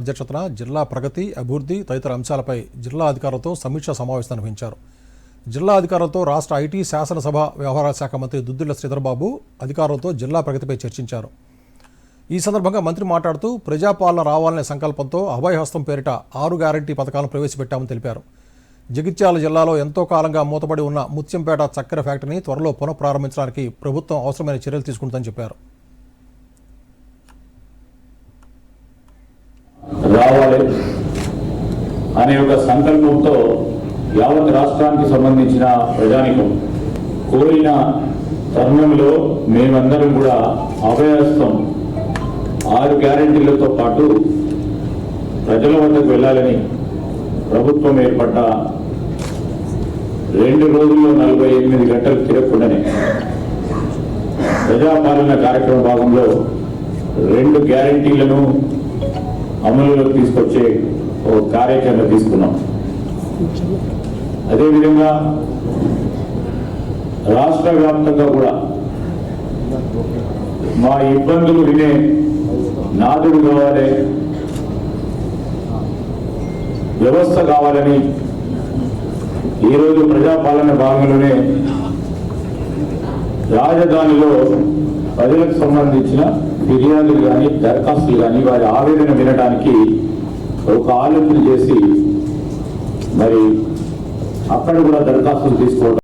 అధ్యక్షతన జిల్లా ప్రగతి అభివృద్ధి తదితర అంశాలపై జిల్లా అధికారులతో సమీక్షా సమావేశం నిర్వహించారు. జిల్లా అధికారులతో రాష్ట్ర ఐటీ శాసనసభ వ్యవహారాల శాఖ మంత్రి దుద్దిళ్ళ శ్రీధర్బాబు అధికారులతో జిల్లా ప్రగతిపై చర్చించారు. ఈ సందర్భంగా మంత్రి మాట్లాడుతూ ప్రజాపాలన రావాలనే సంకల్పంతో అభయహస్తం పేరిట ఆరు గ్యారంటీ పథకాలను ప్రవేశపెట్టామని తెలిపారు. జగిత్యాల జిల్లాలో ఎంతో కాలంగా మూతపడి ఉన్న ముత్యంపేట చక్కెర ఫ్యాక్టరీని త్వరలో పునఃప్రారంభించడానికి ప్రభుత్వం అవసరమైన చర్యలు తీసుకుంటుందని చెప్పారు. రావాలి అనే ఒక సంకల్పంతో యావత్ రాష్ట్రానికి సంబంధించిన ప్రజానికం కోరిన తరుణంలో మేమందరం కూడా అభయస్తం ఆరు గ్యారెంటీలతో పాటు ప్రజల వద్దకు వెళ్ళాలని ప్రభుత్వం ఏర్పడ్డ రెండు రోజుల్లో నలభై ఎనిమిది గంటలు తిరగకుండానే ప్రజాపాలన కార్యక్రమ భాగంలో రెండు గ్యారెంటీలను అమలులోకి తీసుకొచ్చే ఓ కార్యాచరణ తీసుకున్నాం. అదేవిధంగా రాష్ట్ర వ్యాప్తంగా కూడా మా ఇబ్బందులు వినే నాదుడు కావాలి వ్యవస్థ కావాలని ఈరోజు ప్రజాపాలన భాగంలోనే రాజధానిలో ప్రజలకు సంబంధించిన ఫిర్యాదులు కానీ దరఖాస్తులు కానీ వారి ఆవేదన వినడానికి ఒక ఆలోచన చేసి మరి అక్కడ కూడా దరఖాస్తులు తీసుకోవడం